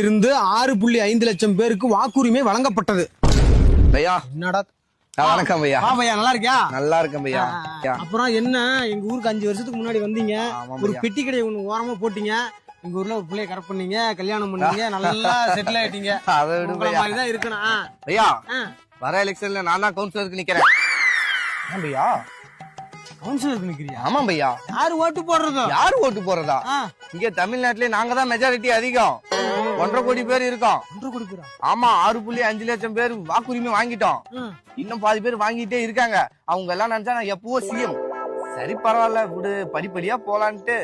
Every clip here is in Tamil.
இருந்து ஆறு புள்ளி ஐந்து லட்சம் பேருக்கு வாக்குரிமை வழங்கப்பட்டது. என்னடா? வணக்கம் பையா. நல்லா இருக்கியா? நல்லா இருக்கேன் பையா. அப்புறம் என்ன? எங்க ஊருக்கு அஞ்சு வருஷத்துக்கு முன்னாடி வந்தீங்க. ஒரு. பெட்டி கடை ஒண்ணு ஓரமா போட்டீங்க. எங்க ஊர்ல ஒரு பிள்ளைய கரெக்ட் பண்ணீங்க கல்யாணம் பண்ணீங்க நல்லா செட்டில் ஆயிட்டீங்க. அதை விடு மாதிரி தான் இருக்கணும். ஆ. வர எலெக்ஷன்ல நான் தான் கவுன்சிலருக்கு நிக்கிறேன். பையா? கவுன்சிலருக்கு நிக்கிறியா? ஆமா பையா. யாரு ஓட்டு போடுறதோ? யாரு ஓட்டு போறதா ஆ. இங்க தமிழ்நாட்டுல நாங்க தான் மெஜாரிட்டி அதிகம். ஒன்றரை கோடி பேர் இருக்கோம். ஒன்றரை கோடி பேரா? ஆமா ஆறு புள்ளி அஞ்சு லட்சம் பேர் வாக்குரிமை வாங்கிட்டோம். இன்னும் பாதி பேர் வாங்கிட்டே இருக்காங்க. அவங்க எல்லாம் நினைச்சா நான் எப்பவோ சிஎம் சரி பரவாயில்ல விடு படிப்படியா போலான்ட்டு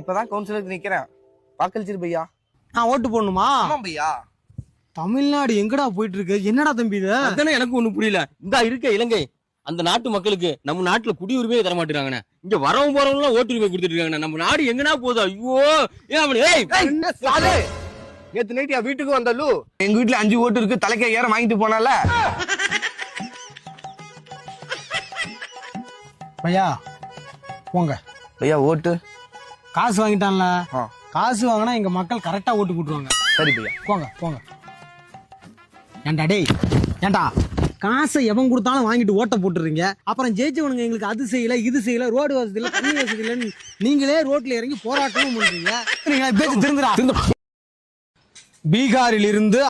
இப்பதான் கவுன்சிலருக்கு நிக்கிறேன். வாக்களிச்சிரு பையா. நான் ஓட்டு போடணுமா? ஆமா பையா. தமிழ்நாடு எங்கடா போயிட்டு இருக்கு என்னடா தம்பி இது? அதானே எனக்கு ஒண்ணு புரியல. இந்த இருக்க இலங்கை. அந்த நாட்டு மக்களுக்கு நம்ம நாட்டுல குடியுரிமையே தர மாட்டேங்கிறாங்கண்ணே. இங்க வரவும் போறவங்க எல்லாம் ஓட்டுரிமை கொடுத்துட்டு இருக்காங்கண்ணே. நம்ம நாடு எங்கனா போகுது? ஐயோ ஏன் நேத்து நைட் என் வீட்டுக்கு வந்தாலு? எங்க வீட்டுல அஞ்சு ஓட்டு இருக்கு தலைக்க ஏற வாங்கிட்டு போனால? பையா போங்க. பையா ஓட்டு? காசு வாங்கிட்டான்ல. காசு வாங்கினா எங்க மக்கள் கரெக்டா ஓட்டு போட்டுருவாங்க. சரி பையா. போங்க போங்க. ஏன்டா டேய் ஏன்டா காசை எவன் கொடுத்தாலும் வாங்கிட்டு ஓட்ட போட்டுறீங்க? அப்புறம் ஜெயிச்சவனுங்க எங்களுக்கு அது செய்யல இது செய்யல ரோடு வசதி இல்ல தண்ணி வசதி இல்லைன்னு நீங்களே ரோட்ல இறங்கி போராட்டமும் பண்றீங்க. பேச்சு திருந்துடா பீகாரில் இருந்து